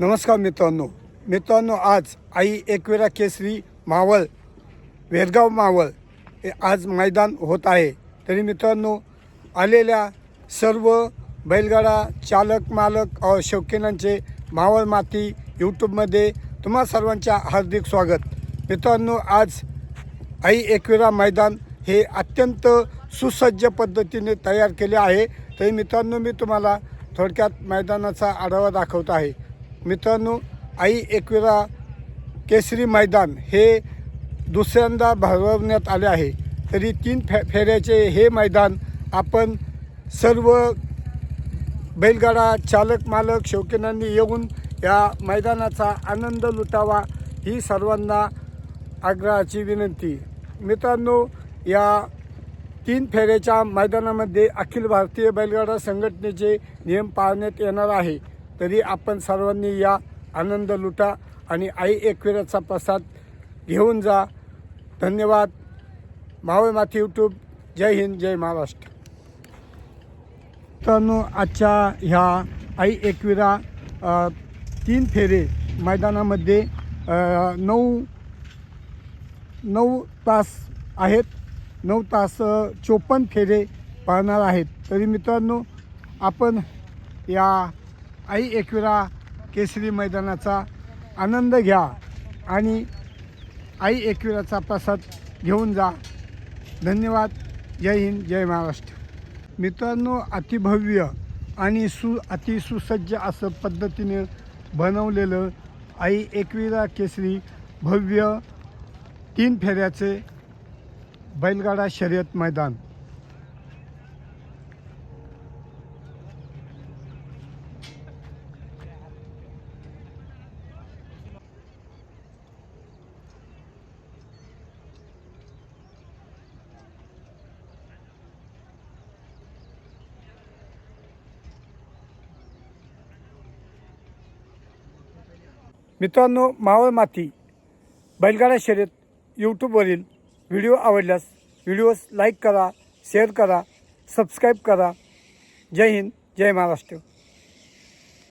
नमस्कार मित्रांनो. मित्रांनो आज आई एकविरा केसरी मावळ वेरगाव मावळ हे आज मैदान होत आहे. तरी मित्रांनो आलेल्या सर्व बैलगाडा चालक मालक अ, शौकीनांचे मावळ माती यूट्यूबमध्ये तुम्हा सर्वांच्या हार्दिक स्वागत. मित्रांनो आज आई एकविरा मैदान हे अत्यंत सुसज्ज पद्धतीने तयार केले आहे. तरी मित्रांनो मी तुम्हाला थोडक्यात मैदानाचा आढावा दाखवत आहे. मित्रांनो आई एकविरा केसरी मैदान हे दुसऱ्यांदा भरवण्यात आले आहे. तरी तीन फे फेऱ्याचे हे मैदान आपण सर्व बैलगाडा चालक मालक शौकीनांनी येऊन या मैदानाचा आनंद लुटावा ही सर्वांना आग्रहाची विनंती. मित्रांनो या तीन फेऱ्याच्या मैदानामध्ये अखिल भारतीय बैलगाडा संघटनेचे नियम पाळण्यात येणार आहे. तरी आपण सर्वांनी या आनंद लुटा आणि आई एकविराचा प्रसाद घेऊन जा. धन्यवाद. मावळ माथी यूट्यूब जय हिंद जय महाराष्ट्र. मित्रांनो आजच्या ह्या आई एकविरा तीन फेरे मैदानामध्ये नऊ नऊ तास आहेत. नऊ तास चोपन्न फेरे पाहणार आहेत. तरी मित्रांनो आपण या आई एकविरा केसरी मैदानाचा आनंद घ्या आणि आई एकविराचा प्रसाद घेऊन जा. धन्यवाद. जय हिंद जय महाराष्ट्र. मित्रांनो अतिभव्य आणि सु अतिसुसज्ज असं पद्धतीने बनवलेलं आई एकविरा केसरी भव्य तीन फेऱ्याचे बैलगाडा शर्यत मैदान. मित्रांनो मावळ माती बैलगाडा शर्यत यूट्यूबवरील व्हिडिओ आवडल्यास व्हिडिओस लाईक करा शेअर करा सबस्क्राईब करा. जय हिंद जय महाराष्ट्र.